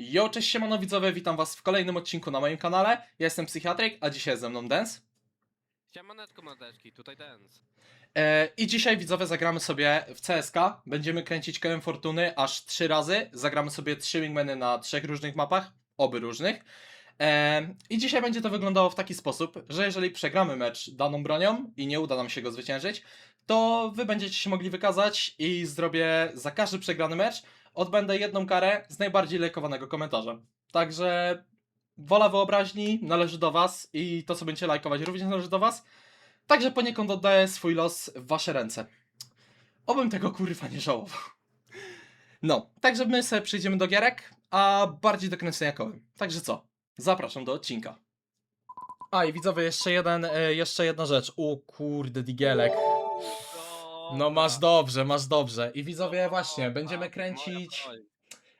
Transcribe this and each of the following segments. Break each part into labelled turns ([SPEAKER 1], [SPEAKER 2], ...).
[SPEAKER 1] Yo, cześć siemano widzowie, witam was w kolejnym odcinku na moim kanale. Ja jestem Psychiatryk, a dzisiaj ze mną Dance.
[SPEAKER 2] Siemaneczko mordeczki, tutaj Dance.
[SPEAKER 1] E, I dzisiaj widzowie zagramy sobie w CSK. Będziemy kręcić kołem fortuny aż trzy razy. Zagramy sobie trzy wingmany na trzech różnych mapach, oby różnych. E, I dzisiaj będzie to wyglądało w taki sposób, że jeżeli przegramy mecz daną bronią i nie uda nam się go zwyciężyć, to wy będziecie się mogli wykazać i zrobię za każdy przegrany mecz odbędę jedną karę z najbardziej lajkowanego komentarza. Także wola wyobraźni należy do was i to, co będziecie lajkować również należy do was. Także poniekąd oddaję swój los w wasze ręce. Obym tego kurwa nie żałował. No, także my sobie przejdziemy do gierek, a bardziej do kręcenia kołem. Także co? Zapraszam do odcinka. A i widzowie, jeszcze jeden, e, jeszcze jedna rzecz. O kurde, digielek. No masz dobrze, masz dobrze. I widzowie, właśnie, będziemy kręcić...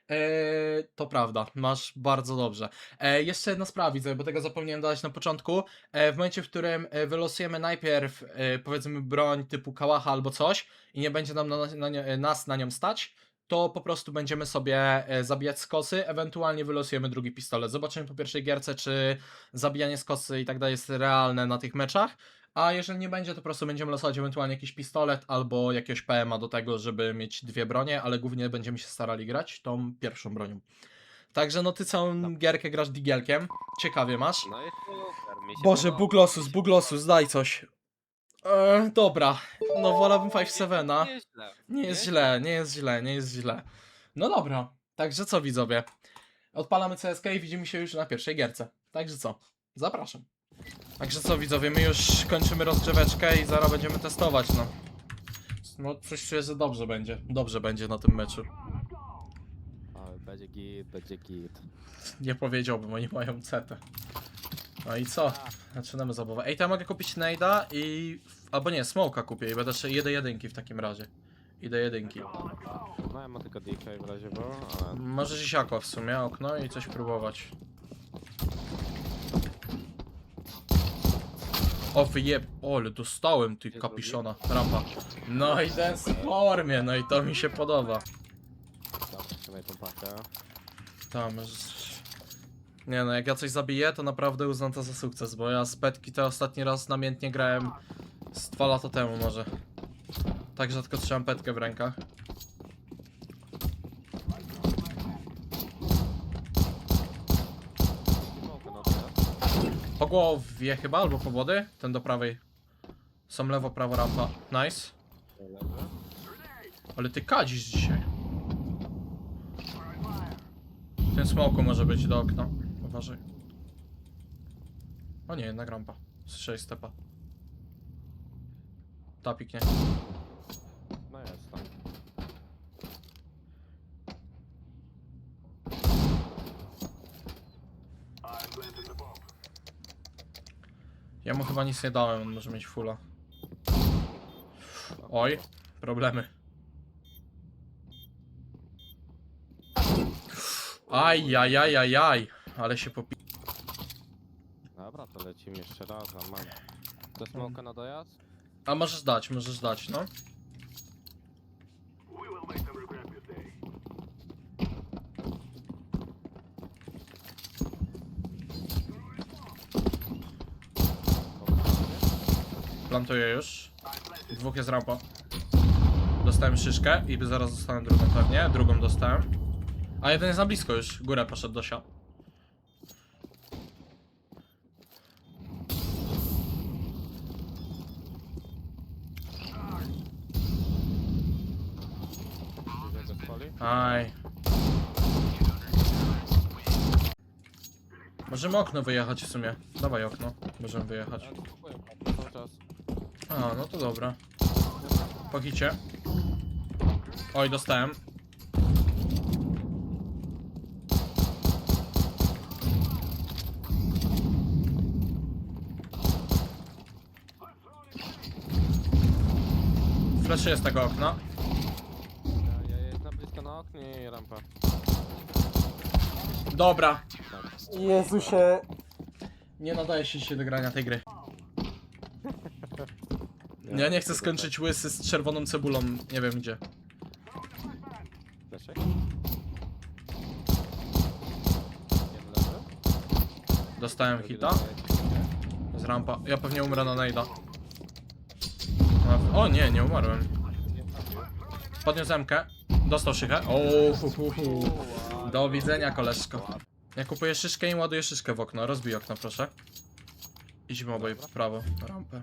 [SPEAKER 1] E, to prawda, masz bardzo dobrze. E, jeszcze jedna sprawa, widzę, bo tego zapomniałem dodać na początku. E, w momencie, w którym e, wylosujemy najpierw, e, powiedzmy, broń typu kałacha albo coś i nie będzie nam na, na, nas na nią stać, to po prostu będziemy sobie e, zabijać z kosy, ewentualnie wylosujemy drugi pistolet. Zobaczymy po pierwszej gierce, czy zabijanie z kosy i tak dalej jest realne na tych meczach. A jeżeli nie będzie, to po prostu będziemy losować ewentualnie jakiś pistolet albo jakiegoś PMA do tego, żeby mieć dwie bronie, ale głównie będziemy się starali grać tą pierwszą bronią. Także no ty całą gierkę grasz digielkiem. Ciekawie masz.
[SPEAKER 2] No i super, mi się
[SPEAKER 1] Boże,
[SPEAKER 2] podoba.
[SPEAKER 1] Buglosus, Buglosus, daj coś. E, dobra, no wolałbym 5-7.
[SPEAKER 2] Nie jest źle.
[SPEAKER 1] Nie jest źle, nie jest źle, nie jest źle. No dobra, także co widzowie? Odpalamy CSK i widzimy się już na pierwszej gierce. Także co? Zapraszam. Także co widzowie, my już kończymy rozgrzeweczkę i zaraz będziemy testować, no. No coś czuję, że dobrze będzie. Dobrze będzie na tym meczu.
[SPEAKER 2] O, będzie git, będzie git.
[SPEAKER 1] Nie powiedziałbym, oni mają CT. No i co? Zaczynamy zabawę. Ej, to ja mogę kupić Nejda i... Albo nie, Smoka kupię i będę jeszcze jedę jedynki w takim razie. Idę jedynki.
[SPEAKER 2] No ja mam tylko DK w razie, bo... Ale...
[SPEAKER 1] Możesz iść aqua w sumie, okno i coś próbować. O wyjeb... O, ale dostałem ty kapiszona. Rampa. No i ten w formie, no i to mi się podoba.
[SPEAKER 2] Dobra, trzymaj tą pakę.
[SPEAKER 1] Tam. Nie no, jak ja coś zabiję, to naprawdę uznam to za sukces, bo ja z petki to ostatni raz namiętnie grałem z dwa lata temu może. Tak rzadko trzymam petkę w rękach.
[SPEAKER 2] Smoke na to.
[SPEAKER 1] Po głowie chyba, albo po wody? Ten do prawej. Są lewo, prawo, rampa. Nice. Ale ty kadzisz dzisiaj. Tym smoku może być do okna. Uważaj. O nie, jednak rampa. Słyszałeś stepa. Tapik nie. Ja mu chyba nic nie dałem, on może mieć fulla. Oj, problemy. Aj, aj, aj, aj, aj. Ale się popi...
[SPEAKER 2] Dobra, to lecimy jeszcze raz, a mam. Do smoka na dojazd?
[SPEAKER 1] A możesz dać, możesz dać, no. Plantuję już. Dwóch jest rampa. Dostałem szyszkę i zaraz dostanę drugą pewnie. Drugą dostałem. A jeden jest na blisko już. Górę poszedł do sia.
[SPEAKER 2] Gdzie go spali?
[SPEAKER 1] Aj. Możemy okno wyjechać w sumie. Dawaj okno. Możemy wyjechać. A, no to dobra. Po hicie. Oj, dostałem. Flaszuję z tego okna.
[SPEAKER 2] Ja, ja jest na blisko na oknie i rampa.
[SPEAKER 1] Dobra.
[SPEAKER 2] Dobra.
[SPEAKER 1] Jezusie. Nie nadaje się dzisiaj do grania tej gry. Ja nie chcę skończyć łysy z czerwoną cebulą, nie wiem gdzie. Dostałem
[SPEAKER 2] Drugi
[SPEAKER 1] hita. Z rampa. Ja pewnie umrę na nejda. O nie, nie umarłem. Podniósł MK. Dostał szychę. O, hu, hu, hu. Do widzenia, koleżko. Ja kupuję szyszkę i ładuję szyszkę w okno. Rozbij okno, proszę. Idźmy obaj w prawo, na rampę.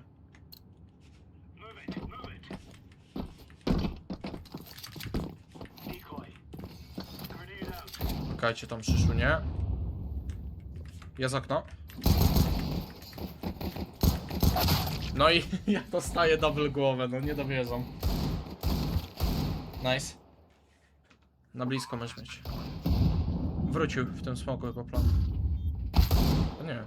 [SPEAKER 1] Czekajcie tam szyszu, nie? Jest okno. No i ja dostaję double głowę, no nie dowierzam. Nice. Na blisko możesz mieć. Wrócił w tym smoku chyba plan. O nie.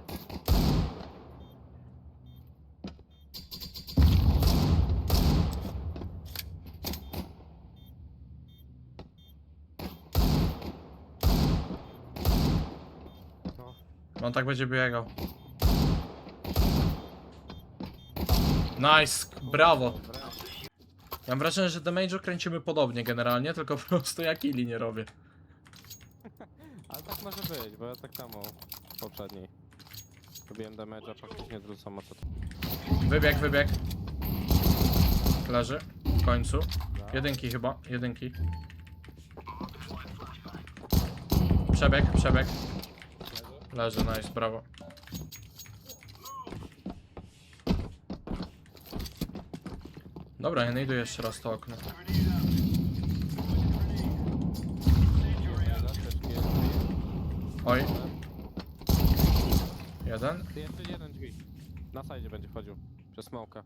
[SPEAKER 1] On tak będzie biegał. Nice, brawo. Ja mam wrażenie, że damage'u kręcimy podobnie generalnie, tylko po prostu ja killi nie robię.
[SPEAKER 2] Ale tak może być, bo ja tak samo w poprzedniej. Robiłem damage'a, praktycznie co to.
[SPEAKER 1] Wybieg, wybieg. Leży. W końcu. Jedynki chyba, jedynki. Przebieg, przebieg. Leży, nice, brawo. Dobra, ja idę jeszcze raz to okno. Oj, jeden.
[SPEAKER 2] Jeszcze jeden drzwi. Na sajdzie będzie wchodził. Przez smoka.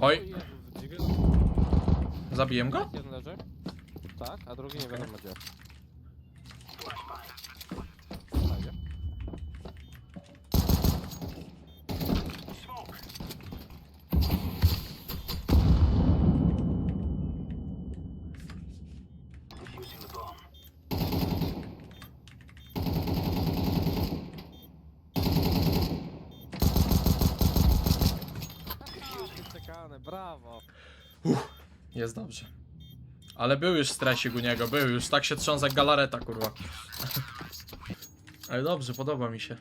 [SPEAKER 1] Oj,
[SPEAKER 2] Jezu, drzwi.
[SPEAKER 1] Zabiłem go?
[SPEAKER 2] Jeden leży. Tak, a drugi nie wiadomo gdzie. Sajdzie. Czekane, brawo.
[SPEAKER 1] Jest dobrze. Ale był już stresik u niego, był już, tak się trząsł jak galareta, kurwa. Ale dobrze, podoba mi się.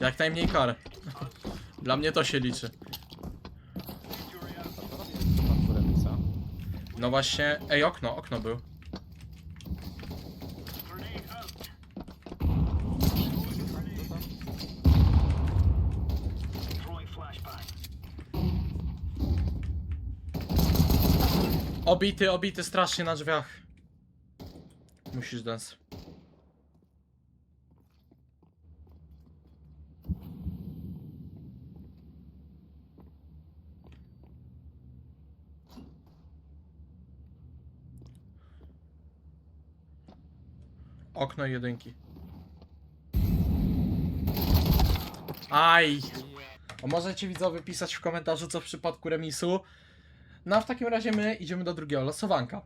[SPEAKER 1] Jak najmniej kar. Dla mnie to się liczy. No właśnie, ej, okno, okno był. Obity, obity strasznie na drzwiach. Musisz dance. Okno jedynki. Aj! A możecie widzowie pisać w komentarzu co w przypadku remisu. No a w takim razie my idziemy do drugiego losowanka.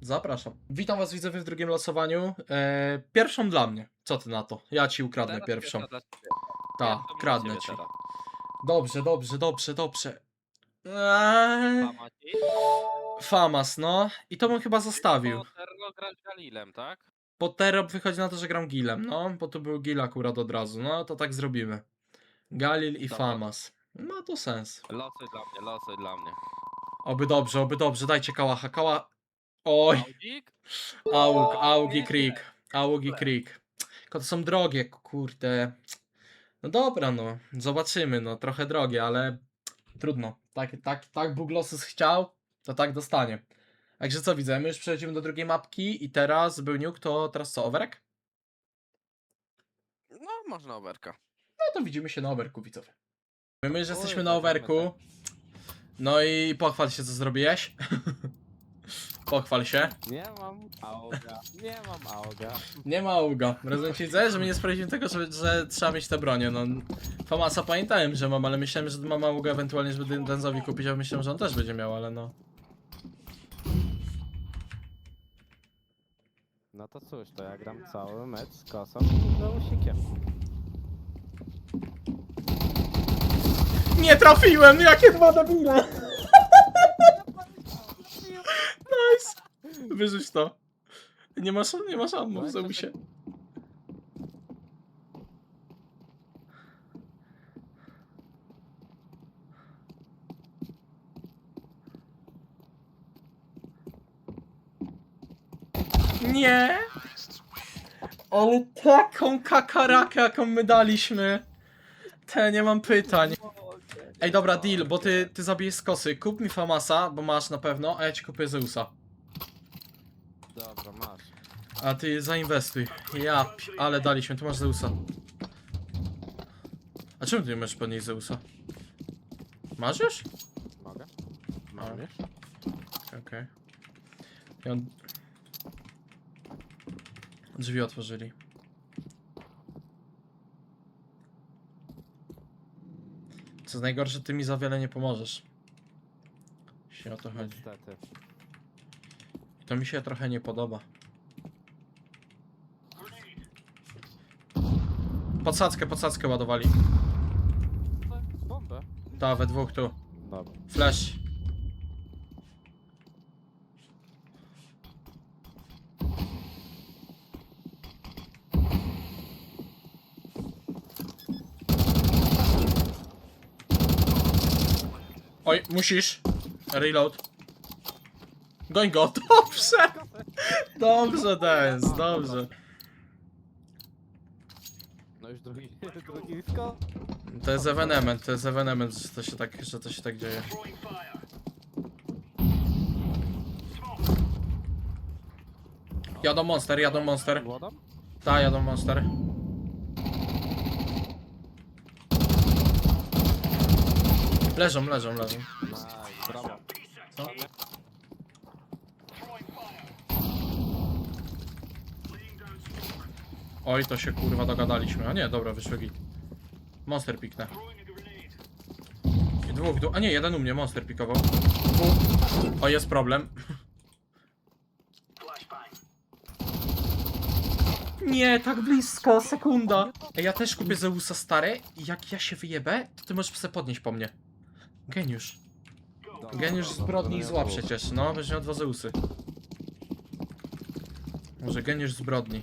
[SPEAKER 1] Zapraszam. Witam was widzowie w drugim losowaniu. E, pierwszą dla mnie. Co ty na to? Ja ci ukradnę
[SPEAKER 3] Teraz
[SPEAKER 1] pierwszą.
[SPEAKER 3] pierwsza dla ciebie.
[SPEAKER 1] Tak,
[SPEAKER 3] Pierwszą dla
[SPEAKER 1] kradnę
[SPEAKER 3] ciebie
[SPEAKER 1] ci.
[SPEAKER 3] teraz.
[SPEAKER 1] Dobrze, dobrze, dobrze, dobrze. Eee,
[SPEAKER 3] Mama ci?
[SPEAKER 1] Famas, no. I to bym chyba zostawił.
[SPEAKER 3] Grać Galilem, tak?
[SPEAKER 1] Po Terop wychodzi na to, że gram Gilem, no. Bo to był Gil akurat od razu. No, to tak zrobimy. Galil i
[SPEAKER 3] Dobra.
[SPEAKER 1] Famas. Ma to sens.
[SPEAKER 3] Losy dla mnie, losy dla mnie.
[SPEAKER 1] Oby dobrze, oby dobrze. Dajcie kałacha. Kała... Oj.
[SPEAKER 3] Audzik?
[SPEAKER 1] Aug, Aug i Creek. Aug i Creek. Tylko to są drogie, kurde. No dobra, no. Zobaczymy, no. Trochę drogie, ale trudno. Tak, tak, tak Buglosus chciał, to tak dostanie. Także co widzę, my już przechodzimy do drugiej mapki i teraz był nuke, to teraz co, overek?
[SPEAKER 3] No, można oberka.
[SPEAKER 1] No to widzimy się na overku, widzowie. My, my już
[SPEAKER 2] Oj,
[SPEAKER 1] jesteśmy na
[SPEAKER 2] zagramy
[SPEAKER 1] overku. No i pochwal się, co zrobiłeś. pochwal się.
[SPEAKER 2] Nie mam auga, nie mam auga.
[SPEAKER 1] Nie ma auga. Rozumiem widzę, że my nie sprawdziliśmy tego, że, że trzeba mieć te bronie. No, Famasa pamiętałem, że mam, ale myślałem, że mam auga ewentualnie, żeby Denzowi kupić, a myślałem, że on też będzie miał, ale no.
[SPEAKER 2] No to cóż, to ja gram cały mecz z kosą i Zeusikiem.
[SPEAKER 1] Nie trafiłem! Jakie dwa debile! nice! Wyrzuć to. Nie masz, nie masz ammo w Zeusie. Nie! Ale taką kakarakę, jaką my daliśmy. Te, nie mam pytań. Ej, dobra, deal, bo ty, ty zabijesz z kosy. Kup mi Famasa, bo masz na pewno, a ja ci kupię Zeusa.
[SPEAKER 2] Dobra, masz.
[SPEAKER 1] A ty zainwestuj. Ja, pi- ale daliśmy, tu masz Zeusa. A czemu ty nie możesz podnieść Zeusa? Masz już?
[SPEAKER 2] Mogę?
[SPEAKER 1] Mam.
[SPEAKER 2] Już?
[SPEAKER 1] Okej. I on... Drzwi otworzyli. Co najgorsze, ty mi za wiele nie pomożesz. Jeśli o to chodzi.
[SPEAKER 2] Niestety.
[SPEAKER 1] To mi się trochę nie podoba. Podsadzkę, podsadzkę ładowali.
[SPEAKER 2] Bombę?
[SPEAKER 1] Ta, we dwóch tu.
[SPEAKER 2] Dobra.
[SPEAKER 1] Flash. Oj, musisz. Reload. Goń go. Dobrze. Dobrze, Dance, dobrze.
[SPEAKER 2] No już drugi, drugi sko.
[SPEAKER 1] To jest evenement, to jest evenement, że to się tak, że to się tak dzieje. Jadą monster, jadą monster.
[SPEAKER 2] Wodą?
[SPEAKER 1] Ta, jadą monster. Leżą, leżą, leżą. Oj, to się kurwa dogadaliśmy. A nie, dobra, wyszły git. Monster piknę. Dwóch, dwóch. A nie, jeden u mnie, monster pikował. Dwóch. O, jest problem. Nie, tak blisko, sekunda. Ej, ja też kupię Zeusa stare i jak ja się wyjebę, to ty możesz sobie podnieść po mnie. Geniusz. Geniusz zbrodni i zła przecież. No, miał dwa Zeusy. Może geniusz zbrodni.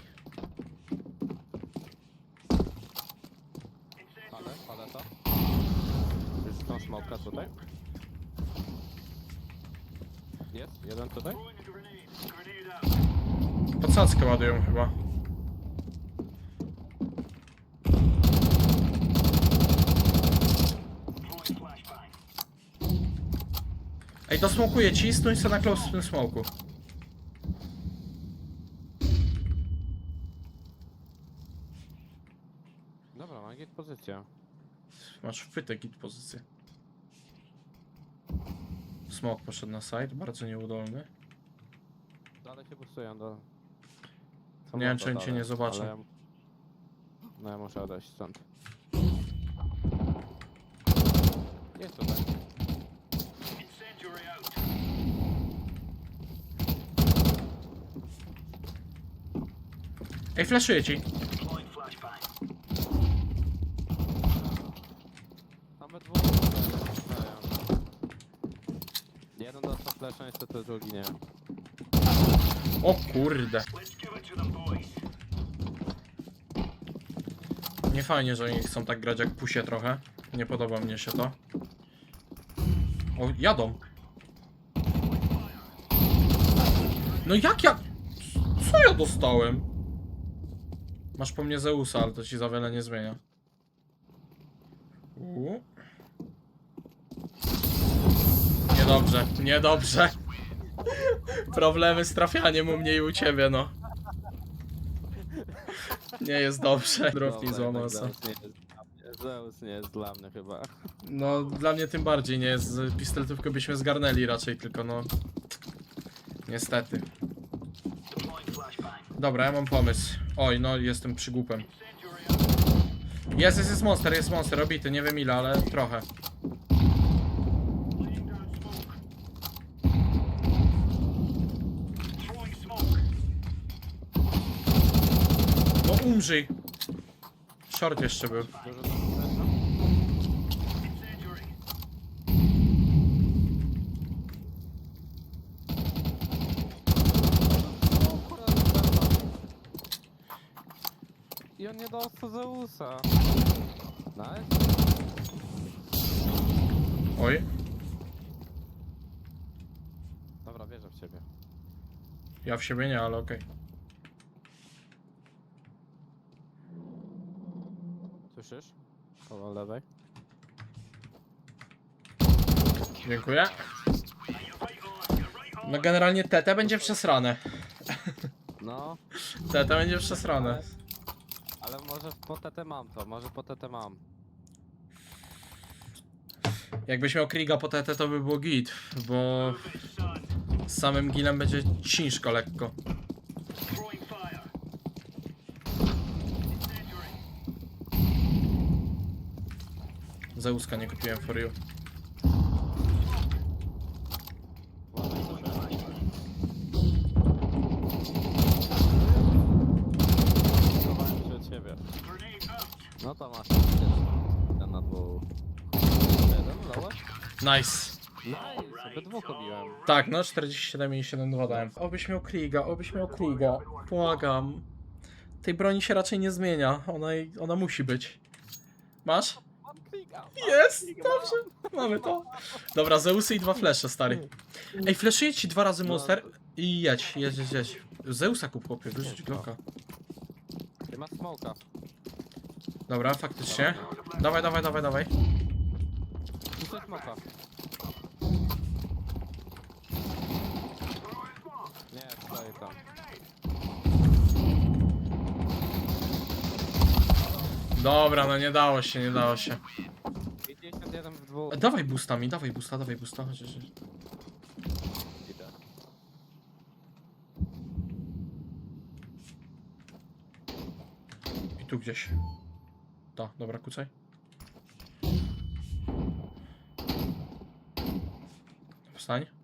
[SPEAKER 2] Ale, ale to? Już tą smoka tutaj? Jest? Jeden tutaj?
[SPEAKER 1] Podsadzkę ładują chyba. Ej, dosmokuję ci, stój sobie na close w tym smoku.
[SPEAKER 2] Dobra, mam git pozycja.
[SPEAKER 1] Masz wpytek git pozycję. Smok poszedł na side, bardzo nieudolny.
[SPEAKER 2] Dalej się bustują do...
[SPEAKER 1] Nie wiem, czy cię
[SPEAKER 2] dalej,
[SPEAKER 1] nie zobaczą.
[SPEAKER 2] ale ja- No ja muszę odejść stąd. Jest tutaj.
[SPEAKER 1] Ej, flashuję ci.
[SPEAKER 2] Mamy dwóch. Jeden dostał flesza, niestety drugi nie.
[SPEAKER 1] O kurde. Nie fajnie, że oni chcą tak grać jak pusie trochę. Nie podoba mnie się to. O, jadą. No jak ja... Co ja dostałem? Masz po mnie Zeusa, ale to ci za wiele nie zmienia. U. Niedobrze, niedobrze. Problemy z trafianiem u mnie i u ciebie, no. Nie jest dobrze.
[SPEAKER 2] Dobra,
[SPEAKER 1] złamał.
[SPEAKER 2] Zeus nie jest dla mnie. Zeus nie jest dla mnie chyba.
[SPEAKER 1] No, dla mnie tym bardziej nie jest. Z Pistoletówkę byśmy zgarnęli raczej, tylko no... Niestety. Dobra, ja mam pomysł. Oj, no jestem przygłupem. Jest, jest, jest monster, jest monster, obity, nie wiem ile, ale trochę. No umrzyj. Short jeszcze był
[SPEAKER 2] flesza? I on nie dostał Zeusa. Nice.
[SPEAKER 1] Oj,
[SPEAKER 2] Dobra, wierzę w ciebie.
[SPEAKER 1] ja w siebie nie, ale okej.
[SPEAKER 2] Słyszysz? Koło lewej.
[SPEAKER 1] Dziękuję. No generalnie TT będzie przesrane.
[SPEAKER 2] No,
[SPEAKER 1] TT będzie przesrane.
[SPEAKER 2] Może po TT mam to, może po TT mam.
[SPEAKER 1] Jakbyś miał Kriga po TT to by było git, bo z samym gilem będzie ciężko lekko. Zeuska nie kupiłem for you.
[SPEAKER 2] Uważaj sobie. Schowałem się od ciebie. No to masz. Ten na dwóch. Jeden, dałeś?
[SPEAKER 1] Nice.
[SPEAKER 2] Nice, obydwu pobiłem.
[SPEAKER 1] Tak, no 47 i 7,2 dałem. Obyś miał Kriga, obyś miał Kriga. Błagam. Tej broni się raczej nie zmienia. Ona, ona musi być. Masz? Jest! Dobrze. Mamy to. Dobra, Zeusy i dwa flesze, stary. Ej, fleszuję ci dwa razy monster i jedź, jedź, jedź, jedź. Zeusa kup, chłopie, wyrzuć Glocka.
[SPEAKER 2] Ty masz smoka.
[SPEAKER 1] Dobra, faktycznie. Dawaj, dawaj, dawaj, dawaj.
[SPEAKER 2] Smoka. Nie, stoi
[SPEAKER 1] Dobra, no nie dało się, nie dało się.
[SPEAKER 2] 51 w dwóch.
[SPEAKER 1] Dawaj boosta mi, dawaj boosta, dawaj boosta. I tu gdzieś. To, dobra, kucaj. Wstań.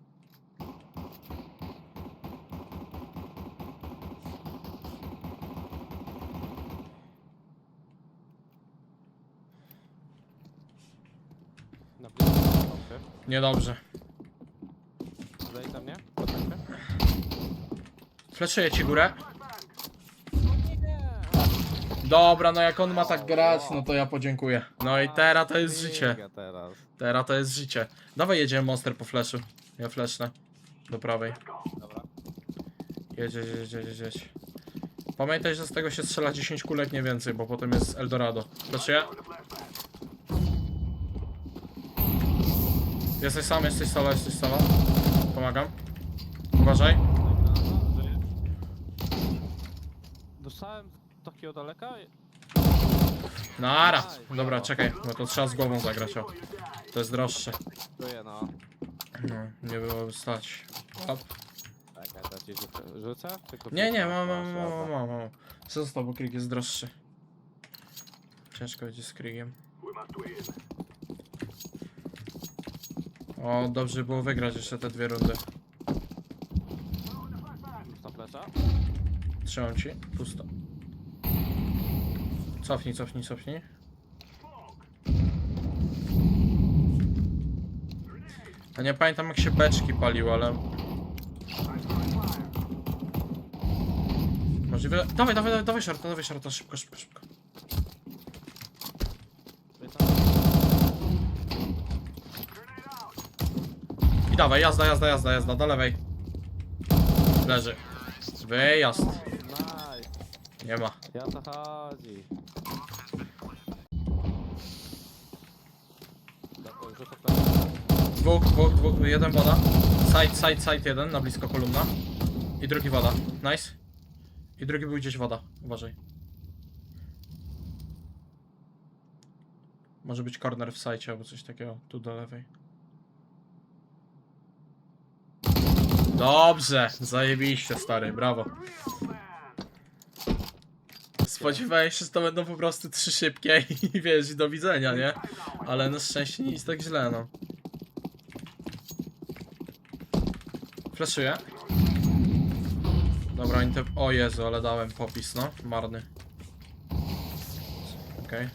[SPEAKER 2] Na blisko stopy.
[SPEAKER 1] Niedobrze.
[SPEAKER 2] Zaj mnie?
[SPEAKER 1] Fleszuję ci górę. Dobra, no jak on ma tak grać, no to ja podziękuję. No i teraz to jest życie.
[SPEAKER 2] Biega teraz.
[SPEAKER 1] Teraz to jest życie. Dawaj jedziemy monster po flashu. Ja flashnę. Do prawej.
[SPEAKER 2] Dobra.
[SPEAKER 1] Jedź, jedź, jedź, jedź, jedź. Pamiętaj, że z tego się strzela 10 kulek, nie więcej, bo potem jest Eldorado. Flashuję. Jesteś sam, jesteś solo, jesteś solo. Pomagam. Uważaj.
[SPEAKER 2] Dostałem takiego daleka?
[SPEAKER 1] Nara. Dobra, czekaj, bo to trzeba z głową zagrać, o. To jest droższe.
[SPEAKER 2] Czuję no.
[SPEAKER 1] No, nie byłoby stać.
[SPEAKER 2] Czekaj, to ci rzucę. Rzucę? Czy kupisz?
[SPEAKER 1] Nie, nie, mam, mam, mam, mam, mam. Został, bo Krieg jest droższy. Ciężko będzie z Kriegiem. O, dobrze było wygrać jeszcze te dwie rundy. Trzymam ci. Pusto. Cofnij, cofnij, cofnij. Ja nie pamiętam jak się beczki palił, ale... Możliwe... Dawaj, dawaj, dawaj, dawaj shorta, dawaj shorta, szybko, szybko, szybko. I dawaj, jazda, jazda, jazda, jazda, do lewej. Leży. Wyjazd.
[SPEAKER 2] Nice.
[SPEAKER 1] Nie ma.
[SPEAKER 2] Ja to chodzi.
[SPEAKER 1] Dwóch, dwóch, dwóch, jeden woda. Side, side, side jeden, na blisko kolumna. I drugi woda. Nice. I drugi był gdzieś woda. Uważaj. Może być corner w side albo coś takiego. Tu do lewej. Dobrze, zajebiście stary, brawo. Spodziewałem się, że to będą po prostu trzy szybkie i wiesz, i do widzenia, nie? Ale na szczęście nic tak źle, no. Flaszuję. Dobra, oni te... O Jezu, ale dałem popis, no. Marny. Okej.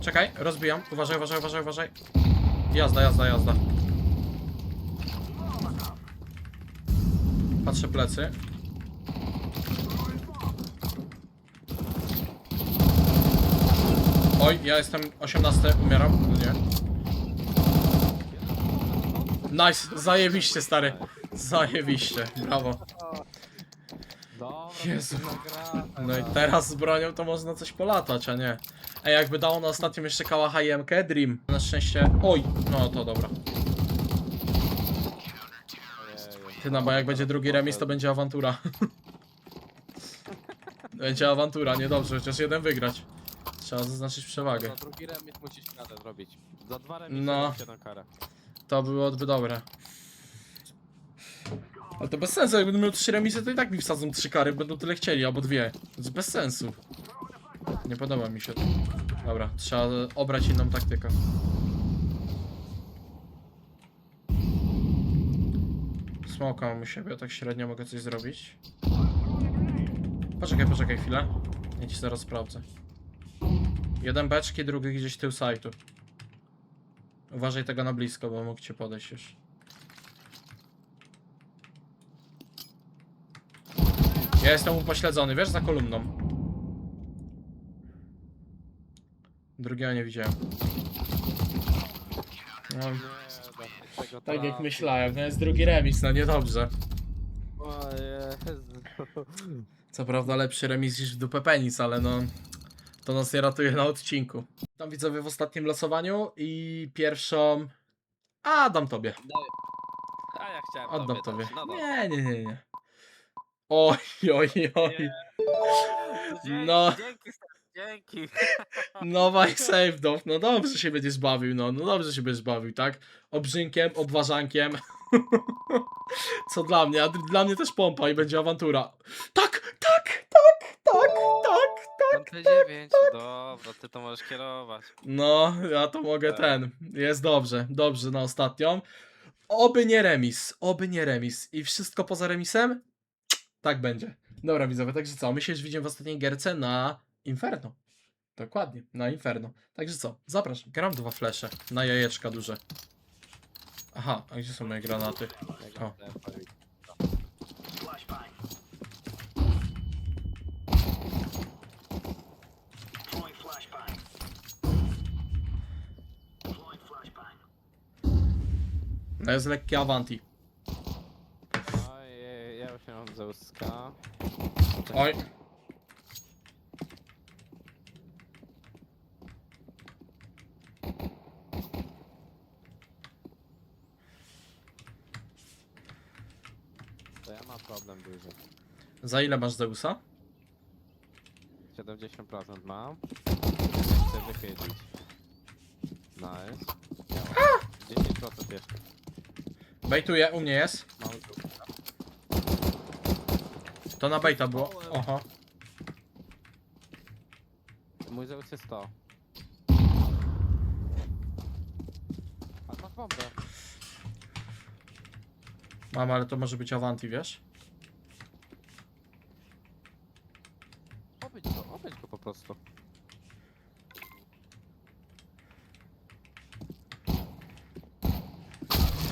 [SPEAKER 1] Czekaj, rozbijam. Uważaj, uważaj, uważaj, uważaj. Jazda, jazda, jazda. Patrzę plecy. Oj, ja jestem 18, umieram. No nie. Nice, zajebiście stary. Zajebiście, brawo. Jezu. No i teraz z bronią to można coś polatać, a nie. Ej, jakby dało na ostatnim jeszcze kałacha IMK, Dream. Na szczęście... Oj, no to dobra.
[SPEAKER 2] Ojeju.
[SPEAKER 1] Ty no, bo jak będzie drugi remis, to będzie awantura. będzie awantura, niedobrze, chociaż jeden wygrać. Trzeba zaznaczyć przewagę.
[SPEAKER 2] Za drugi remis musisz radę zrobić. Za dwa remisy
[SPEAKER 1] No.
[SPEAKER 2] no. jedną karę.
[SPEAKER 1] To byłoby dobre. Ale to bez sensu, jak będę miał trzy remisy, to i tak mi wsadzą trzy kary, będą tyle chcieli, albo dwie. To jest bez sensu. Nie podoba mi się to. Dobra, trzeba obrać inną taktykę. Smoka mam u siebie, tak średnio mogę coś zrobić. Poczekaj, poczekaj chwilę. Ja ci zaraz sprawdzę. Jeden beczki, drugi gdzieś tył sajtu. Uważaj tego na blisko, bo mógł cię podejść już. Ja jestem upośledzony, wiesz, za kolumną. Drugiego nie widziałem. No,
[SPEAKER 2] tego
[SPEAKER 1] tak jak myślałem, to jest drugi remis, no niedobrze.
[SPEAKER 2] O Jezu.
[SPEAKER 1] Co prawda lepszy remis niż w dupę penis, ale no... To nas nie ratuje na odcinku. Tam widzowie w ostatnim losowaniu i pierwszą... A, dam tobie.
[SPEAKER 3] A ja chciałem
[SPEAKER 1] Oddam
[SPEAKER 3] tobie
[SPEAKER 1] tobie.
[SPEAKER 3] dać. No dobra.
[SPEAKER 1] Nie, nie, nie, nie. Oj, oj, oj.
[SPEAKER 3] Dzięki,
[SPEAKER 1] No.
[SPEAKER 3] Dzięki, dzięki.
[SPEAKER 1] No waj save dow. No dobrze się będziesz bawił, no. No dobrze się będziesz bawił, tak? Obrzynkiem, obważankiem. Co dla mnie, a dla mnie też pompa i będzie awantura. Tak, tak, tak, tak, tak, tak.
[SPEAKER 3] MT9, dobra, ty to możesz kierować.
[SPEAKER 1] No, ja to mogę
[SPEAKER 3] Tak.
[SPEAKER 1] ten. Jest dobrze, dobrze na ostatnią. Oby nie remis, oby nie remis. I wszystko poza remisem? Tak będzie. Dobra widzowie, także co? My się już widzimy w ostatniej gierce na Inferno. Dokładnie, na Inferno. Także co? Zapraszam. Gram dwa flesze na jajeczka duże. Aha, a gdzie są moje granaty? O.
[SPEAKER 2] tempo.
[SPEAKER 1] No jest lekkie Avanti.
[SPEAKER 2] Ojej, ja już nie mam Zeuska.
[SPEAKER 1] Oj.
[SPEAKER 2] To ja mam problem duży.
[SPEAKER 1] Za ile masz Zeusa?
[SPEAKER 2] 70% mam. Chcę wychylić. Nice. Działa. 10% jeszcze.
[SPEAKER 1] Bejtuję, u mnie jest.
[SPEAKER 2] Mam.
[SPEAKER 1] To na bejta było. Oho.
[SPEAKER 2] Mój Zeus jest 100. A masz bombę.
[SPEAKER 1] Mam, ale to może być Avanti, wiesz?
[SPEAKER 2] Obyć go, obyć go po prostu.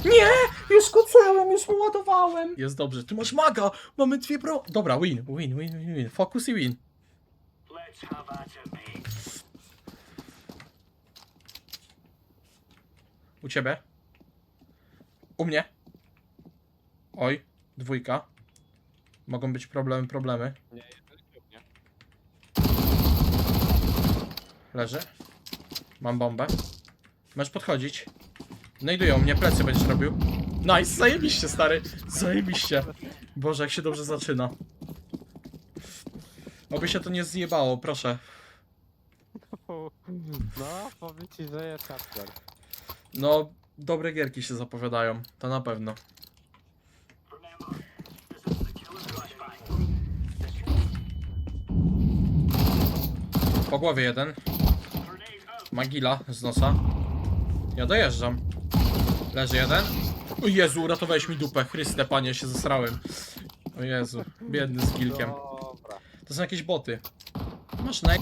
[SPEAKER 1] Nie! Już kucałem, już mu ładowałem. Jest dobrze. Ty masz maga! Mamy dwie bro... Dobra, win, win, win, win, win. Focus i win. U ciebie? U mnie? Oj, dwójka. Mogą być problemy, problemy.
[SPEAKER 2] Nie.
[SPEAKER 1] Leży. Mam bombę. Możesz podchodzić. Znajdują mnie, plecy będziesz robił. Nice, zajebiście stary, zajebiście. Boże, jak się dobrze zaczyna. Oby się to nie zjebało, proszę.
[SPEAKER 2] No, powiem ci, że jest hardcore.
[SPEAKER 1] No, dobre gierki się zapowiadają, to na pewno. Po głowie jeden. Magila z nosa. Ja dojeżdżam. Leży jeden. O Jezu, uratowałeś mi dupę. Chryste, panie, się zesrałem. O Jezu, biedny z kilkiem.
[SPEAKER 2] Dobra.
[SPEAKER 1] To są jakieś boty. Masz naj...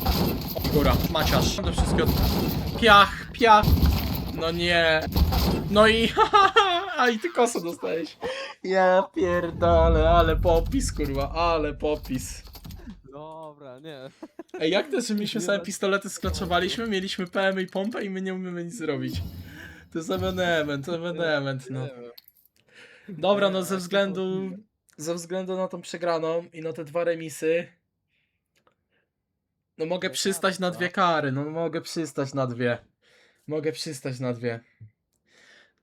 [SPEAKER 1] O, Góra, maciarz. To wszystko... Piach, piach. No nie. No i... A i ty kosę dostałeś. Ja pierdolę, ale popis, kurwa, ale popis.
[SPEAKER 2] Dobra, nie.
[SPEAKER 1] Ej, jak to, że same
[SPEAKER 2] ma-
[SPEAKER 1] pistolety, sklaczowaliśmy, mieliśmy PM i pompę i my nie umiemy nic zrobić. To jest ewenement, to ewenement, no. Dobra, no ze
[SPEAKER 2] ale
[SPEAKER 1] względu, ze względu na tą przegraną i na te dwa remisy, no mogę
[SPEAKER 2] Dwie
[SPEAKER 1] przystać
[SPEAKER 2] kary,
[SPEAKER 1] na
[SPEAKER 2] co?
[SPEAKER 1] dwie kary, no mogę przystać na dwie. Mogę przystać na dwie.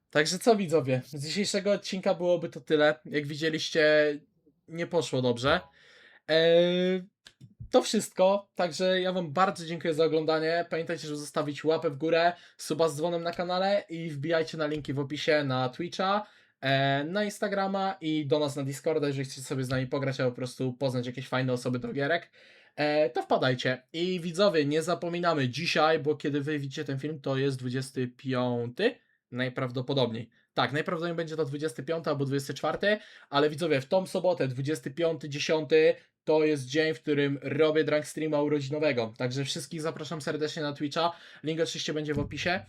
[SPEAKER 1] Także co widzowie, z dzisiejszego odcinka byłoby to tyle. Jak widzieliście, nie poszło dobrze. Eee, to wszystko, także ja wam bardzo dziękuję za oglądanie. Pamiętajcie, żeby zostawić łapę w górę, suba z dzwonem na kanale i wbijajcie na linki w opisie na Twitcha, na Instagrama i do nas na Discorda, jeżeli chcecie sobie z nami pograć, albo po prostu poznać jakieś fajne osoby do gierek. E, to wpadajcie. I widzowie, nie zapominamy dzisiaj, bo kiedy wy widzicie ten film, to jest 25 najprawdopodobniej. Tak, najprawdopodobniej będzie to 25 albo 24, ale widzowie, w tą sobotę, 25.10, to jest dzień, w którym robię drunk streama urodzinowego. Także wszystkich zapraszam serdecznie na Twitcha. Link oczywiście będzie w opisie.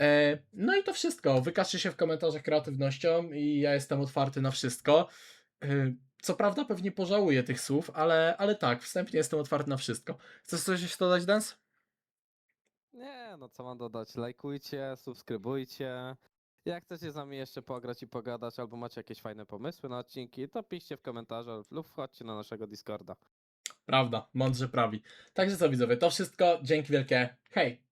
[SPEAKER 1] E, no i to wszystko. Wykażcie się w komentarzach kreatywnością i ja jestem otwarty na wszystko. E, co prawda pewnie pożałuję tych słów, ale, ale tak, wstępnie jestem otwarty na wszystko. Chcesz coś jeszcze dodać, Dance?
[SPEAKER 2] Nie, no co mam dodać? Lajkujcie, subskrybujcie. Jak chcecie z nami jeszcze pograć i pogadać, albo macie jakieś fajne pomysły na odcinki, to piszcie w komentarzach lub wchodźcie na naszego Discorda.
[SPEAKER 1] Prawda, mądrze prawi. Także co widzowie, to wszystko. Dzięki wielkie. Hej!